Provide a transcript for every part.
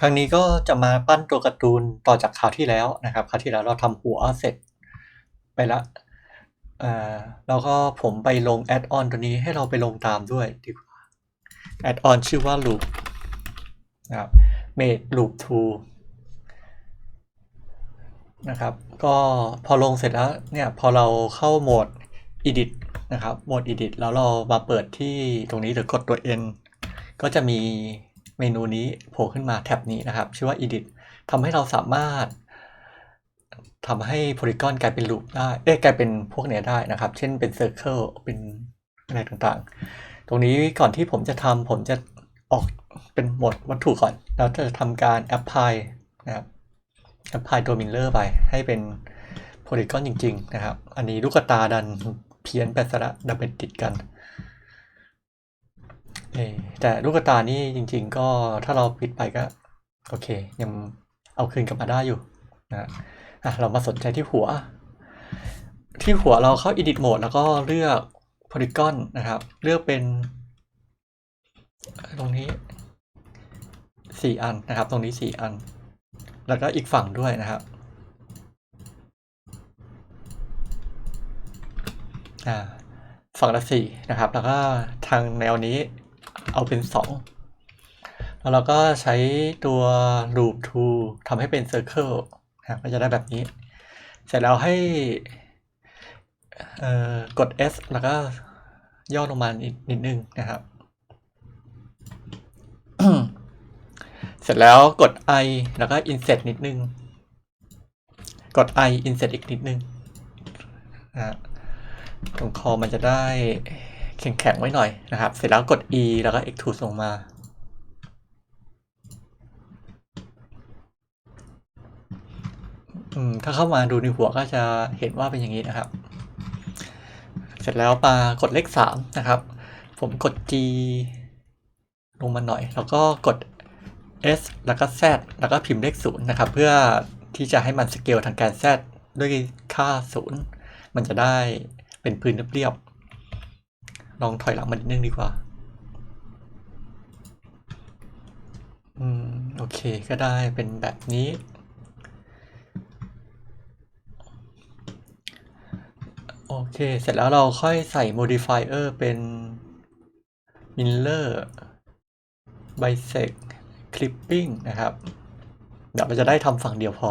ครั้งนี้ก็จะมาปั้นตัวการ์ตูนต่อจากคราวที่แล้วนะครับคราวที่แล้วเราทำหัวเสร็จไปละเอ่อแล้วก็ผมไปลงแอดออนตัวนี้ให้เราไปลงตามด้วยดีกว่าแอดออนชื่อว่า loop นะครับ made loop to นะครับ ก็พอลงเสร็จแล้วเนี่ยพอเราเข้าโหมด edit นะครับโหมด edit แล้วเรามาเปิดที่ตรงนี้หรือกดตัว n ก็จะมี เมนูนี้โผล่ขึ้นมาแท็บนี้นะครับ ชื่อว่า edit ทำให้เราสามารถทำให้โพลีกอนกลายเป็นลูปได้เอ้ยกลายเป็นพวกเนี้ยได้นะครับ เช่นเป็นเซอร์เคิลเป็นอะไรต่างๆ ตรงนี้ก่อนที่ผมจะทำผมจะออกเป็นหมดวัตถุก่อน แล้วจะทำการ apply นะครับ apply ตัวมิลเลอร์ไปให้เป็นโพลีกอนจริง ๆ นะครับ อันนี้ลูกตาดันเพี้ยนไปซะละดันเป็นติดกันอ แต่ลูกตานี่จริง ๆ ก็ถ้าเราปิดไปก็ โอเค ยังเอาคืนกลับมาได้อยู่นะอะเรามาสนใจที่หัว ที่หัวเราเข้า edit mode แล้วก็เลือก polygon นะครับ เลือกเป็น ตรงนี้สี่อันนะครับ ตรงนี้สี่อัน แล้วก็อีกฝั่งด้วยนะครับอ่าฝั่งละสี่นะครับ แล้วก็ทางแนวนี้ เอาเป็นสองแล้วเราก็ใช้ตัว loop to ทำให้เป็น circle นะครับก็จะได้แบบนี้ เสร็จแล้วให้เอ่อกด S แล้วก็ย่อลงมานิดนิดนึงนะครับ เสร็จแล้วกด I แล้วก็ insert นิดนึง กด I insert อีกนิดนึงนะฮะตรงคอมันจะได้ แข็งๆไว้หน่อยนะครับ เสร็จแล้วกด E แล้วก็ extrude ลงมาอืมถ้าเข้ามาดูในหัวก็จะเห็นว่าเป็นอย่างนี้นะครับ เสร็จแล้วมากดเลขสามนะครับ ผมกด G ลงมาหน่อย แล้วก็กด S แล้วก็ Z แล้วก็พิมพ์เลขศูนย์นะครับ เพื่อที่จะให้มันสเกลทางการ Z ด้วยค่าศูนย์มันจะได้เป็นพื้นเรียบ ลองถอยหลังมานิดนึงดีกว่า อืม โอเคก็ได้เป็นแบบนี้ โอเค เสร็จแล้วเราค่อยใส่ modifier เป็น miller bisect clipping นะครับ เดี๋ยวเราจะได้ทำฝั่งเดียวพอ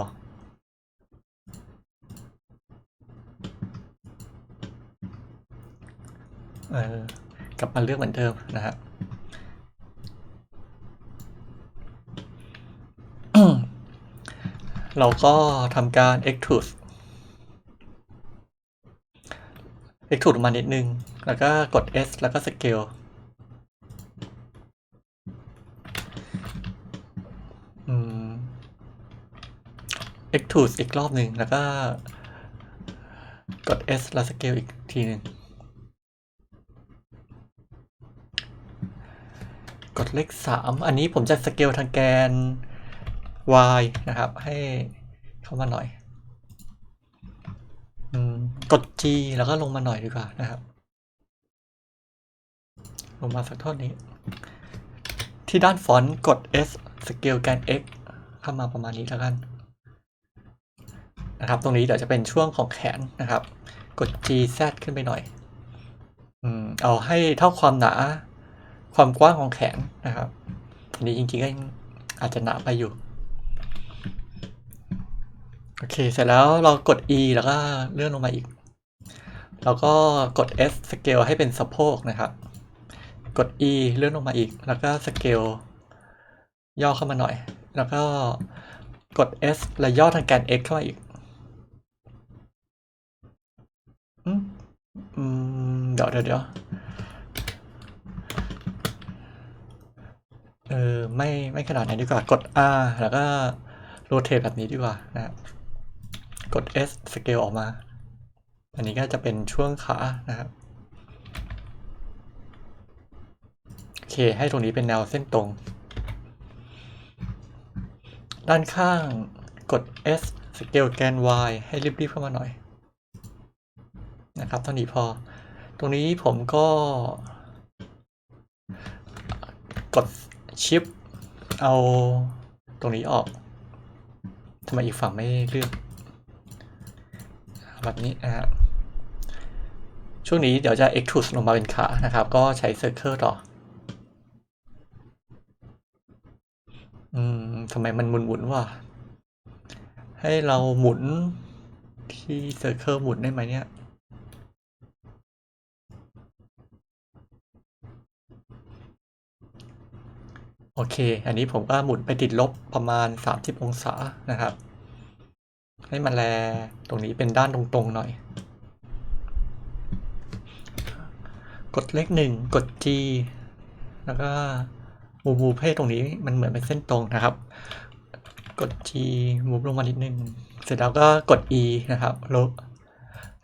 กลับมาเลือกเหมือนเดิมนะครับเราก็ทำการ extrude extrude มานิดนึง แล้วก็กด S แล้วก็ scale อืม extrude อีกรอบหนึ่งแล้วก็กด S แล้ว scale อีกทีหนึ่ง กดเลขสามอันนี้ผมจะสเกลทางแกน y นะครับ ให้เข้ามาหน่อยกด G แล้วก็ลงมาหน่อยดีกว่านะครับ ลงมาสักเท่านี้ ที่ด้านฟอนต์กด S สเกลแกน x เข้ามาประมาณนี้แล้วกันนะครับ ตรงนี้เดี๋ยวจะเป็นช่วงของแขนนะครับ กด G Z ขึ้นไปหน่อยอืมเอาให้เท่าความหนา ความกว้างของแขนนะครับอันนี้จริงๆก็อาจจะหนาไปอยู่ โอเค เสร็จแล้วเรากด E แล้วก็เลื่อนลงมาอีก แล้วก็กด S scale ให้เป็นสะโพกนะครับ กด E เลื่อนลงมาอีก แล้วก็สเกลย่อเข้ามาหน่อย แล้วก็กด S แล้วย่อทางแกน X เข้ามาอีกอืมอืมเดี๋ยวเดี๋ยวเดี๋ยวเออไม่ไม่ขนาดนั้นดีกว่ากด R แล้วก็โรเทตแบบนี้ดีกว่านะกด S scale ออกมา อันนี้ก็จะเป็นช่วงขานะครับโอเคให้ตรงนี้เป็นแนวเส้นตรง ด้านข้างกด S scale แกน Y ให้รีบๆเข้ามาหน่อย นะครับเท่านี้พอ ตรงนี้ผมก็กด ชิป เอาตรงนี้ออกทำไมอีกฝั่งไม่เลือกแบบนี้นะฮะช่วงนี้เดี๋ยวจะ extrude ลงมาเป็นขานะครับ ก็ใช้ circle ต่อ อืมทำไมมันหมุนๆวะให้เราหมุนที่ circle หมุนได้ไหมเนี่ย โอเค อันนี้ผมก็หมุนไปติดลบประมาณ 30 องศานะครับ ให้มันแลตรงนี้เป็นด้านตรงๆหน่อย กดเลขหนึ่งกด G แล้วก็มูมูฟให้ตรงนี้มันเหมือนเป็นเส้นตรงนะครับ กด G มูฟลงมานิดนึง เสร็จแล้วก็กด E นะครับลบ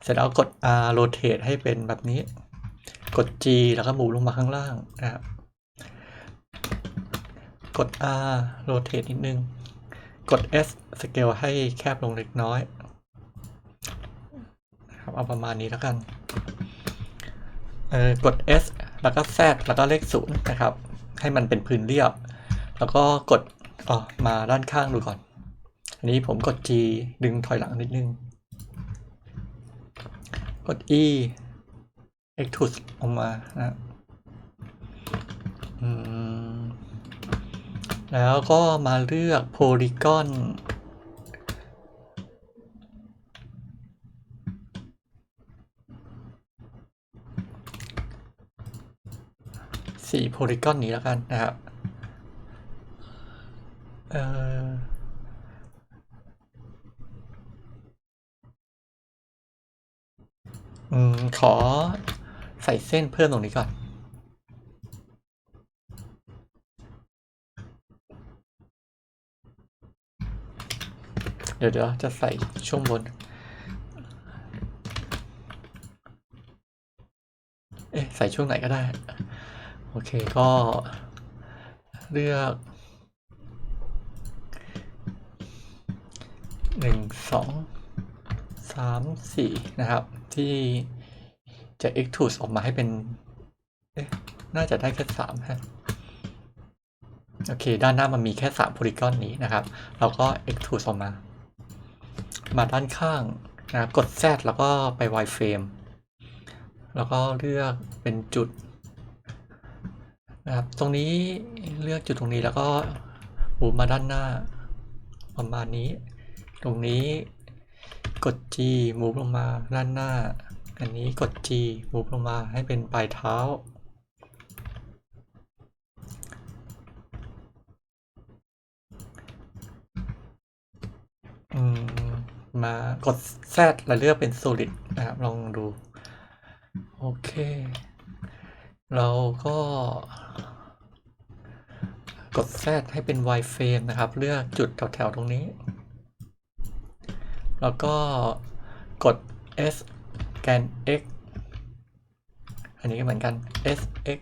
เสร็จแล้วกด R rotate ให้เป็นแบบนี้ กด G แล้วก็มูฟลงมาข้างล่างนะครับ ด R rotate นิดนึง กด S scale ให้แคบลงเล็กน้อยครับเอาประมาณนี้แล้วกันเออกด S แล้วก็ Z แล้วก็เลขศูนย์นะครับ ให้มันเป็นพื้นเรียบ แล้วก็กดอ๋อมาด้านข้างดูก่อน อันนี้ผมกด G ดึงถอยหลังนิดนึง กด E extrude ออกมานะอืม แล้วก็มาเลือก polygon สี่โพลีกอนนี้แล้วกันนะครับเอ่อขอใส่เส้นเพิ่มตรงนี้ก่อน เดี๋ยวเดี๋ยวจะใส่ช่วงบน เอ๊ะ ใส่ช่วงไหนก็ได้ โอเคก็เลือกหนึ่งสองสามสี่นะครับ ที่จะ extrude ออกมาให้เป็น เอ๊ะ น่าจะได้แค่สามฮะโอเค ด้านหน้ามันมีแค่3โพลีกอนนี้นะครับ เราก็ extrude ออกมา มาด้านข้างนะครับกด Z แล้วก็ไป wireframe แล้วก็เลือกเป็นจุดนะครับตรงนี้เลือกจุดตรงนี้แล้วก็หูมาด้านหน้า ประมาณนี้ ตรงนี้กด G move ลงมาด้านหน้า อันนี้กด G move ลงมาให้เป็นปลายเท้า อืม มากด Z แล้วเลือกเป็น solid นะครับ ลองดู โอเค เราก็กด Z ให้เป็น wireframe นะครับ เลือกจุดแถวๆตรงนี้ แล้วก็กด S แกน X อันนี้ก็เหมือนกัน S X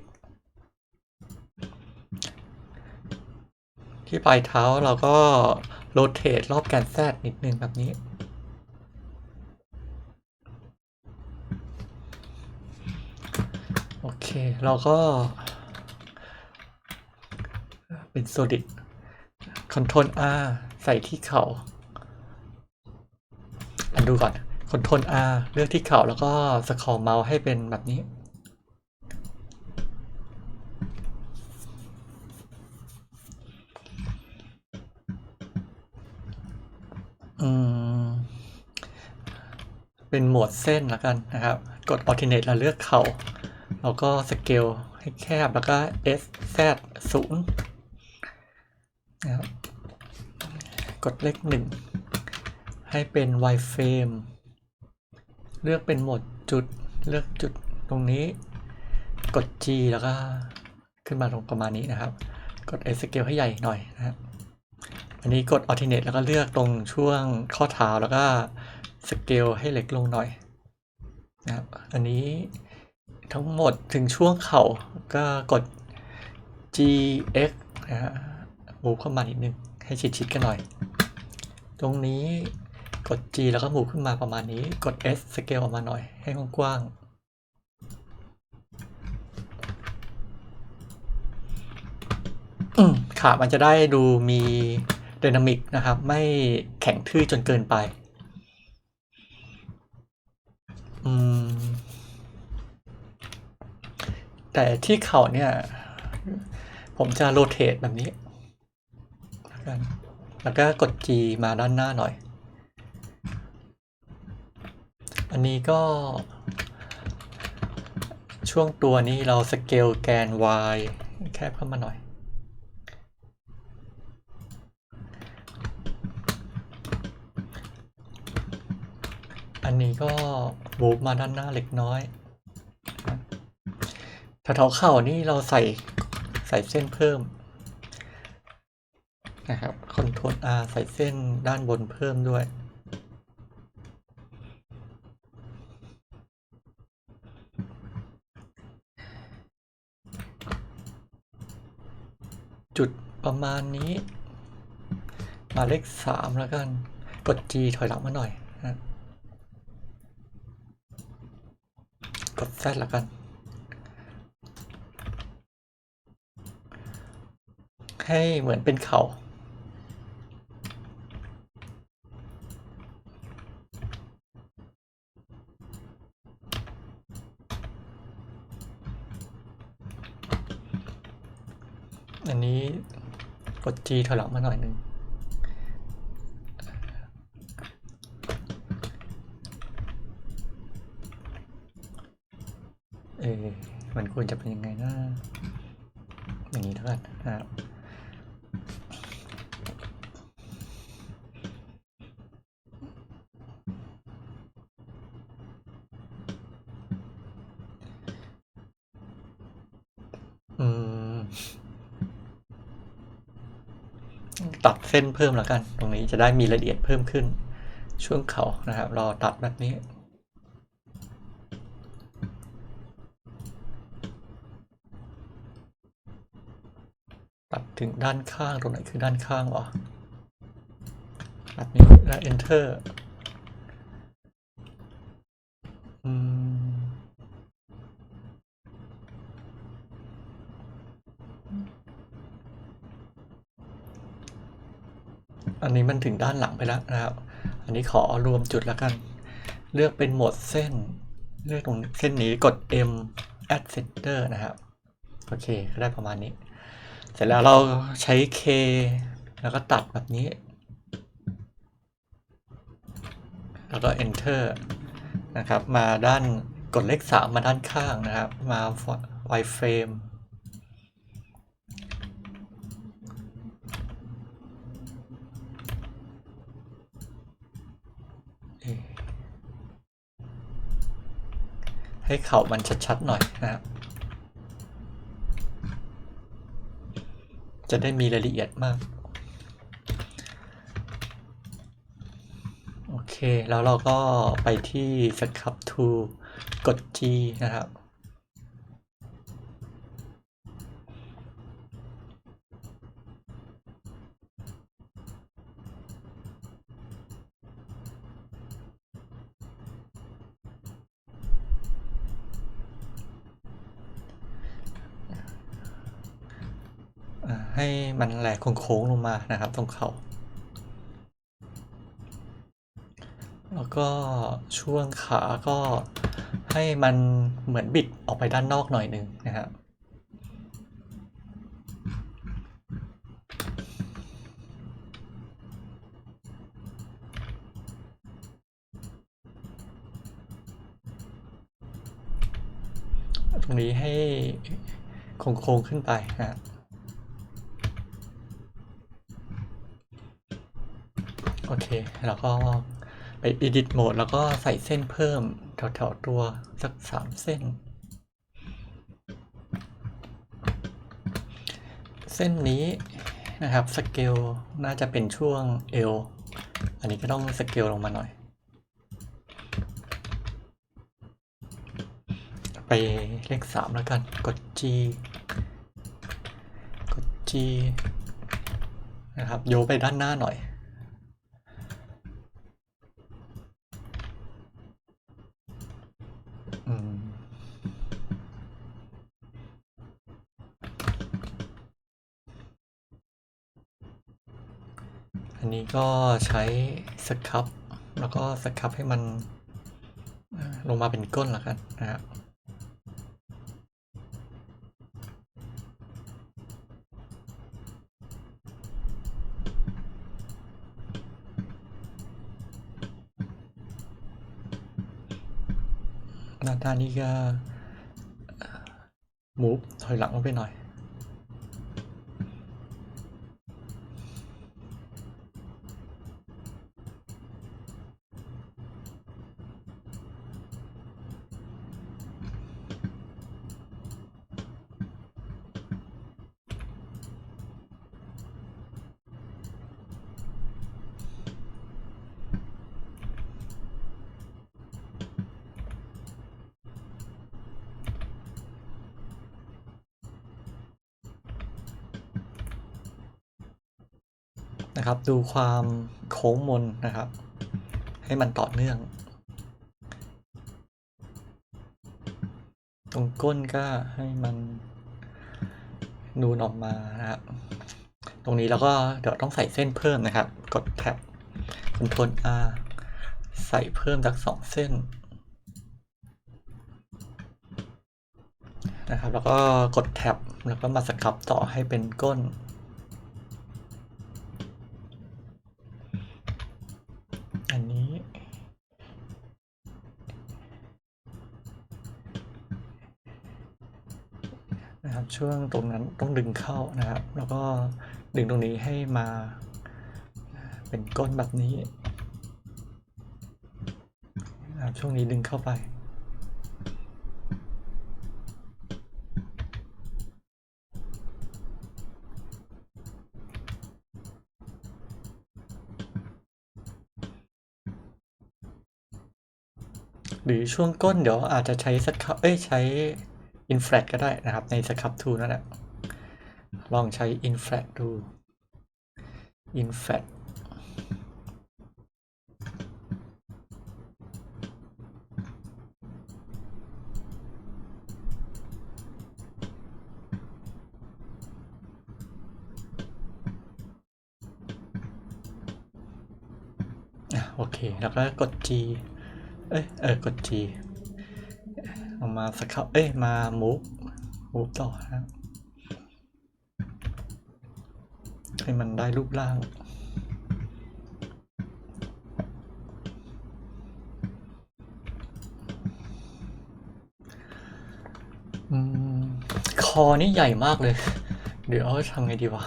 ที่ปลายเท้าเราก็ rotate รอบแกน Z นิดนึงแบบนี้ โอ เค เราก็ เป็น solid control R ใส่ที่เข่าอันดูก่อน control R เลือกที่เข่าแล้วก็สครอเมาส์ให้เป็นแบบนี้ อืม เป็นโหมดเส้นแล้วกันนะครับ กด alternate แล้วเลือกเข่า แล้วก็สเกลให้แคบแล้วก็ S Z ศูนย์นะครับกดเลขหนึ่งให้เป็น wireframe เลือกเป็นโหมดจุดเลือกจุดตรงนี้ กด G แล้วก็ขึ้นมาตรงประมาณนี้นะครับ กด S scale ให้ใหญ่หน่อยนะครับอันนี้กด alternate แล้วก็เลือกตรงช่วงข้อเท้าแล้วก็สเกลให้เล็กลงหน่อยนะครับ อันนี้ ทั้งหมดถึงช่วงเข่าก็กด GX นะฮะ move เข้ามานิดนึง ให้ชิดๆกันหน่อย ตรงนี้กด G แล้วก็ move ขึ้นมาประมาณนี้ กด S scale ออกมาหน่อย ให้กว้างๆขามันจะได้ดูมีไดนามิกนะครับ ไม่แข็งทื่อจนเกินไป อืม แต่ที่เข่าเนี่ย ผมจะโรเตทแบบนี้แล้วก็กด G มาด้านหน้าหน่อย อันนี้ก็ ช่วงตัวนี้เราสเกลแกน y แคบเข้ามาหน่อย อันนี้ก็บูฟมาด้านหน้าเล็กน้อย แถวๆเข่านี่เราใส่ใส่เส้นเพิ่มนะครับคอนโทรล R ใส่เส้นด้านบนเพิ่มด้วยจุดประมาณนี้ มาเลขสามแล้วกัน กด G ถอยหลังมาหน่อยนะกด Z แล้วกัน ให้เหมือนเป็นเขา อันนี้กด G ถอยหลังมาหน่อยหนึ่งเออมันควรจะเป็นยังไงนะอย่างนี้แล้วกันนะครับ ตัดเส้นเพิ่มแล้วกัน ตรงนี้จะได้มีละเอียดเพิ่มขึ้น ช่วงเขานะครับรอตัดแบบนี้ ตัดถึงด้านข้างตรงไหนคือด้านข้างวะแบบนี้แล้ว enter อืม อันนี้ มันถึงด้านหลังไปแล้วนะครับ อันนี้ขอรวมจุดแล้วกัน เลือกเป็นโหมดเส้น เลือกตรงเส้นนี้กด M add center นะครับ โอเคก็ได้ประมาณนี้ เสร็จแล้วเราใช้ K แล้วก็ตัดแบบนี้ แล้วก็ enter นะครับ มาด้านกดเลข 3 มาด้านข้างนะครับ มา wireframe ให้เขามันชัดๆหน่อยนะครับ จะได้มีรายละเอียดมาก โอเค แล้วเราก็ไปที่ Scrub to กด G นะครับ อ่าให้มันแหลก โค้งลงมานะครับตรงเขาแล้วก็ช่วงขาก็ให้มันเหมือนบิดออกไปด้านนอกหน่อยหนึ่งนะครับตรงนี้ให้โค้งๆขึ้นไปนะครับ โอ เคแล้วก็ไป edit mode แล้วก็ใส่เส้นเพิ่มแถวๆตัวสักสามเส้น เส้นนี้นะครับสเกลน่าจะเป็นช่วงเอวอันนี้ก็ต้องสเกลลงมาหน่อย ไปเลขสามแล้วกันกด G กด G นะครับโยไปด้านหน้าหน่อย อันนี้ก็ใช้สครับแล้วก็สครับให้มันลงมาเป็นก้นแล้วกันนะครับหน้าด้านนี้ก็มูฟถอยหลังลงไปหน่อย นะครับ ดูความโค้งมนนะครับ ให้มันต่อเนื่อง ตรงก้นก็ให้มันนูนออกมานะครับตรงนี้เราก็เดี๋ยวต้องใส่เส้นเพิ่มนะครับ กดแท็บ Ctrl R ใส่เพิ่มสักสองเส้นนะครับ แล้วก็กดแท็บ แล้วก็มาสครับต่อให้เป็นก้น อันนี้ นะครับช่วงตรงนั้นต้องดึงเข้านะครับ แล้วก็ดึงตรงนี้ให้มาเป็นก้นแบบนี้นะครับช่วงนี้ดึงเข้าไปหรือช่วงก้นเดี๋ยวอาจจะใช้สครับเอ้ยใช้ อินฟล t ก็ได้นะครับในสครับทูนั่นแหละลองใช้อินฟล t ดูอินฟล t โอเค แล้วก็กด G เอ้ย เออ กด G เอามาสครับเอ้ย มา move move ต่อนะให้มันได้รูปร่างอืมคอนี่ใหญ่มากเลย เดี๋ยวทำไงดีวะ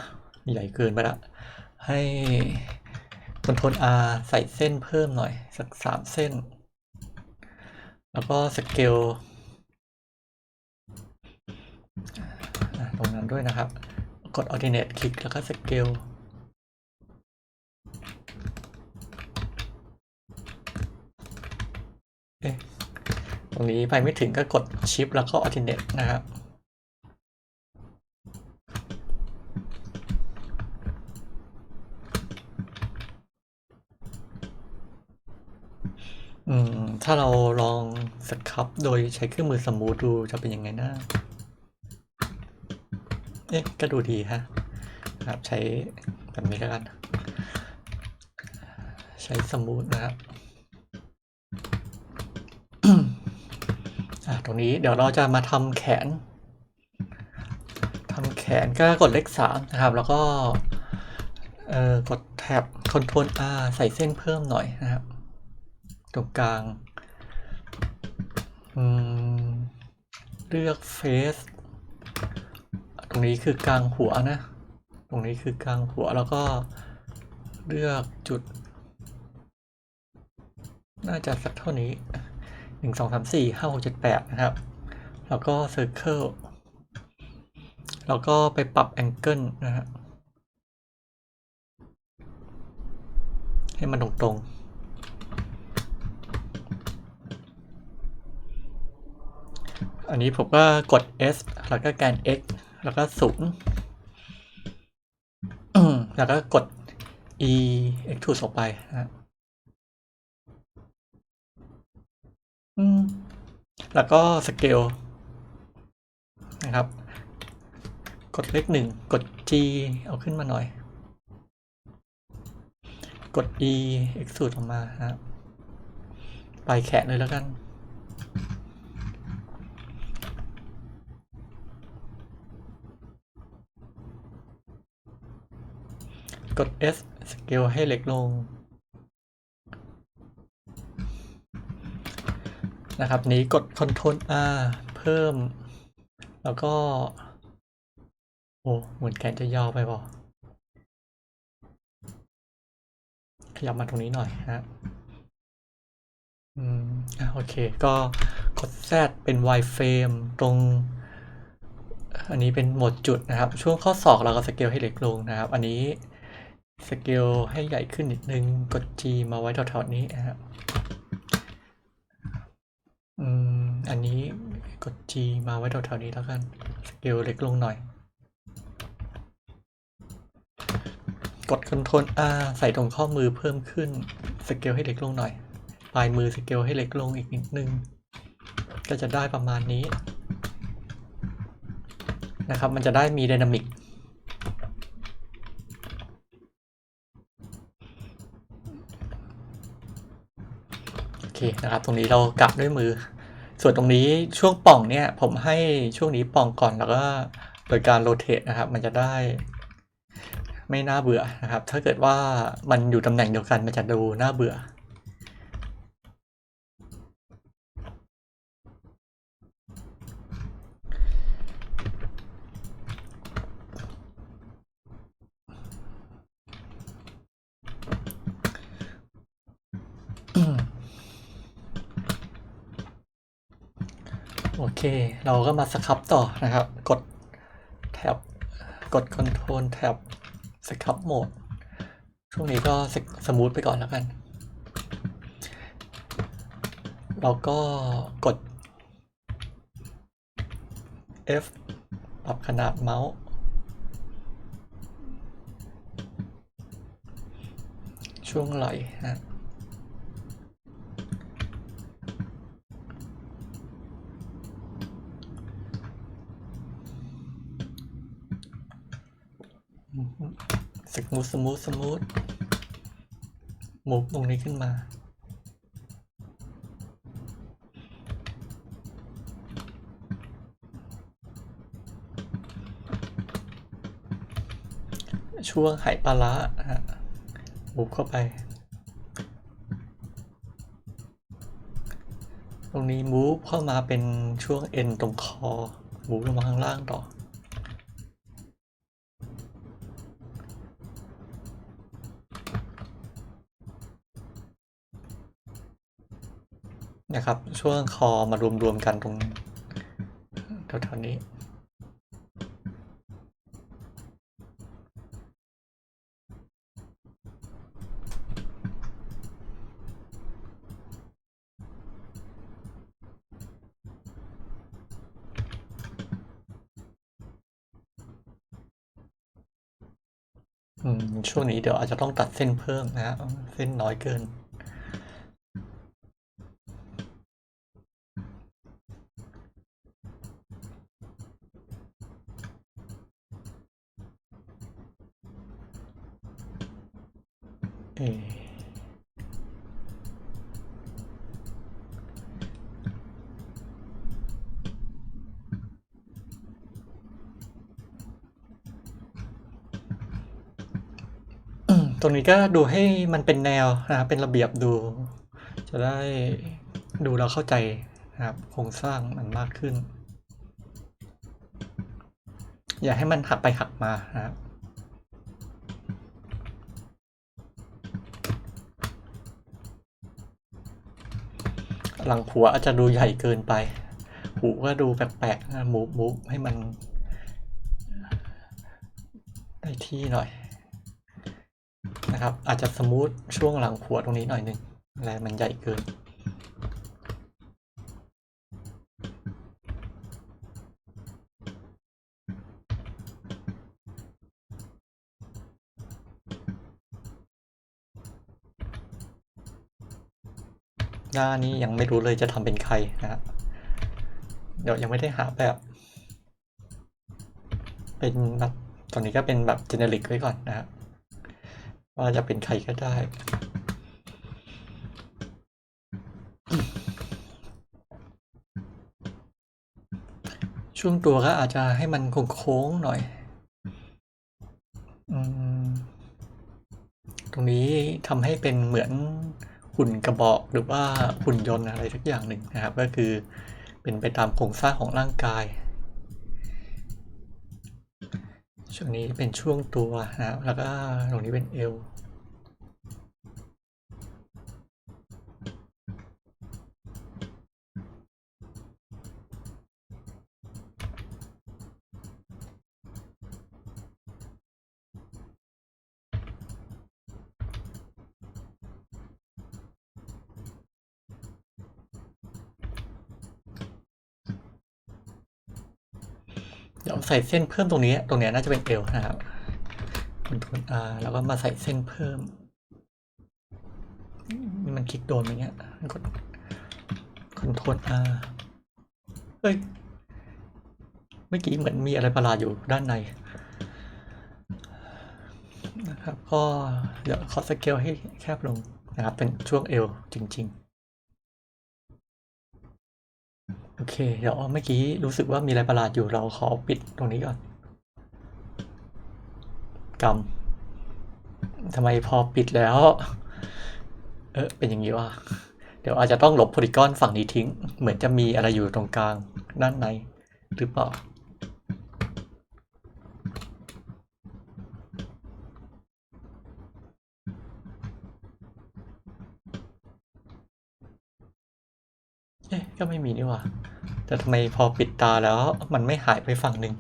ใหญ่เกินไปละ ให้คอนโทรล R ใส่เส้นเพิ่มหน่อย สักสามเส้น แล้วก็สเกลอะตรงนั้น ด้วยนะครับ กด alternate คลิกแล้วก็สเกลเอ๊ะตรงนี้ไปไม่ถึงก็กด shift แล้วก็ alternate นะครับอืมถ้าเราลองสครับโดยใช้เครื่องมือสมูทดูจะเป็นยังไงนะ เอ๊ะก็ดูดีฮะครับใช้แบบนี้แล้วกัน ใช้สมูทนะครับอะตรงนี้เดี๋ยวเราจะมาทำแขนทำแขนก็กดเลขสามนะครับ แล้วก็เอ่อกดแท็บ Ctrl R ใส่เส้นเพิ่มหน่อยนะครับ ตรงกลาง เลือกเฟส ตรงนี้คือกลางหัวนะ ตรงนี้คือกลางหัวแล้วก็เลือกจุด น่าจะสักเท่านี้หนึ่งสองสามสี่ห้าหกเจ็ดแปดนะครับ แล้วก็เซอร์เคิลแล้วก็ไปปรับแองเกิลนะฮะให้มันตรงๆอันนี้ผมก็กด S แล้วก็การ X แล้วก็ศูนย์อืมแล้วก็กด E X ถูออกไปนะฮะแล้วก็สเกลนะครับ กดเลขหนึ่งกด G เอาขึ้นมาหน่อย กด e extrude ออกมานะไปแขนเลยแล้วกัน กด S scale ให้เล็กลง นะครับ นี้กด Ctrl R เพิ่ม แล้วก็ โอ้เหมือนแขนจะยาวไปเปล่าขยับมาตรงนี้หน่อยฮะอืมอะโอเค ก็กด Z เป็น Y frame ตรงอันนี้เป็นโหมดจุดนะครับ ช่วงข้อศอกเราก็สเกลให้เล็กลงนะครับ อันนี้ สเกลให้ใหญ่ขึ้นนิดนึง กด G มาไว้แถวๆนี้นะครับอืม อันนี้กด G มาไว้แถวๆนี้แล้วกัน สเกลเล็กลงหน่อย กด Ctrl R ใส่ตรงข้อมือเพิ่มขึ้น สเกลให้เล็กลงหน่อย ปลายมือสเกลให้เล็กลงอีกนิดนึง ก็จะได้ประมาณนี้ นะครับ มันจะได้มีไดนามิก โอเค นะครับ ตรงนี้เรากลับด้วยมือ ส่วนตรงนี้ช่วงป่องเนี่ย ผมให้ช่วงนี้ป่องก่อนแล้วก็โดยการโรเตทนะครับ มันจะได้ไม่น่าเบื่อนะครับ ถ้าเกิดว่ามันอยู่ตำแหน่งเดียวกันมันจะดูน่าเบื่อ เราก็มาสครับต่อนะครับ กดแท็บกด Ctrl แท็บสครับโหมด ช่วงนี้ก็สมูทไปก่อนแล้วกัน เราก็กด F ปรับขนาดเมาส์ช่วงไหลนะ ส มูสมูทสมูทมูฟตรงนี้ขึ้นมา ช่วงไหปลาร้าฮะมูฟเข้าไป ตรงนี้มูฟเข้ามาเป็นช่วงเอ็นตรงคอมูฟลงมาข้างล่างต่อ นะครับ ช่วงคอมารวมๆกันตรงแถวๆนี้อืมช่วงนี้เดี๋ยวอาจจะต้องตัดเส้นเพิ่มนะฮะเส้นน้อยเกิน เอออืม ตรงนี้ก็ดูให้มันเป็นแนวนะครับ เป็นระเบียบดู จะได้ดูเราเข้าใจนะครับ โครงสร้างมันมากขึ้น อย่าให้มันหักไปหักมานะครับ หลังหัวอาจจะดูใหญ่เกินไป หูก็ดูแปลกๆนะมูฟมูฟให้มันได้ที่หน่อยนะครับ อาจจะสมูทช่วงหลังหัวตรงนี้หน่อยหนึ่งแลมันใหญ่เกิน หน้านี้ยังไม่รู้เลยจะทำเป็นใครนะครับเดี๋ยวยังไม่ได้หาแบบ เป็นแบบตอนนี้ก็เป็นแบบ generic ไว้ก่อนนะครับว่าจะเป็นใครก็ได้ช่วงตัวก็อาจจะให้มันโค้งๆหน่อยอตรงนี้ทำให้เป็นเหมือน หุ่นกระบอกหรือว่าหุ่นยนต์อะไรสักอย่างหนึ่งนะครับ ก็คือเป็นไปตามโครงสร้างของร่างกาย ช่วงนี้เป็นช่วงตัวนะครับแล้วก็ตรงนี้เป็นเอว ส่เส้นเพิ่มตรงนี้ ตรงนี้น่าจะเป็นเอวนะครับคอนโทรล R แล้วก็มาใส่เส้นเพิ่ม นี่มันคลิกโดนไหมเนี่ยกดคอนโทรล R เฮ้ย เมื่อกี้เหมือนมีอะไรประหลาดอยู่ด้านในนะครับ ก็เดี๋ยวขอสเกลให้แคบลงนะครับ เป็นช่วงเอวจริง ๆ โอเค เดี๋ยวเมื่อกี้รู้สึกว่ามีอะไรประหลาดอยู่เราขอปิดตรงนี้ก่อนกำทำไมพอปิดแล้ว เออเป็นอย่างนี้วะเดี๋ยวอาจจะต้องลบโพลีกอนฝั่งนี้ทิ้ง เหมือนจะมีอะไรอยู่ตรงกลางด้านในหรือเปล่าเอ๊ะก็ไม่มีนี่ว่า แต่ทำไมพอปิดตาแล้วมันไม่หายไปฝั่งหนึ่ง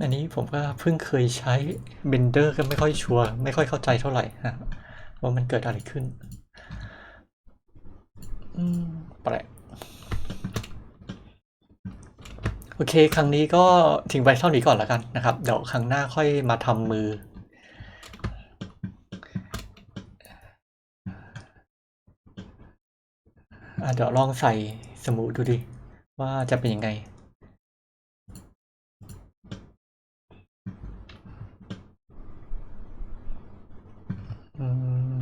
อันนี้ผมก็เพิ่งเคยใช้ Blender ก็ไม่ค่อยชัวร์ไม่ค่อยเข้าใจเท่าไหร่ฮะว่ามันเกิดอะไรขึ้นแปลกโอเค ครั้งนี้ก็ทิ้งไว้เท่านี้ก่อนแล้วกันนะครับ เดี๋ยวครั้งหน้าค่อยมาทำมือ อะ เดี๋ยวลองใส่สมูทดูดิว่าจะเป็นยังไง อืม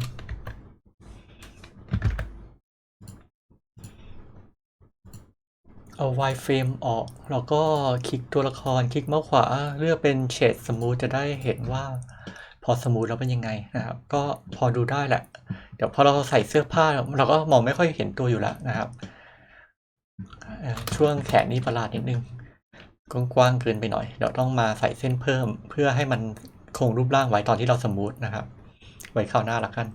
เอา wireframe ออก แล้วก็คลิกตัวละครคลิกเมาส์ขวา เลือกเป็นเฉดสมูทจะได้เห็นว่า พอสมูทแล้วเป็นยังไงนะครับ ก็พอดูได้แหละ เดี๋ยวพอเราใส่เสื้อผ้าเราก็มองไม่ค่อยเห็นตัวอยู่แล้วนะครับ ช่วงแขนนี่ประหลาดนิดนึงกว้างเกินไปหน่อย เดี๋ยวต้องมาใส่เส้นเพิ่มเพื่อให้มันคงรูปร่างไว้ตอนที่เราสมูทนะครับ ไว้คราวหน้าละกัน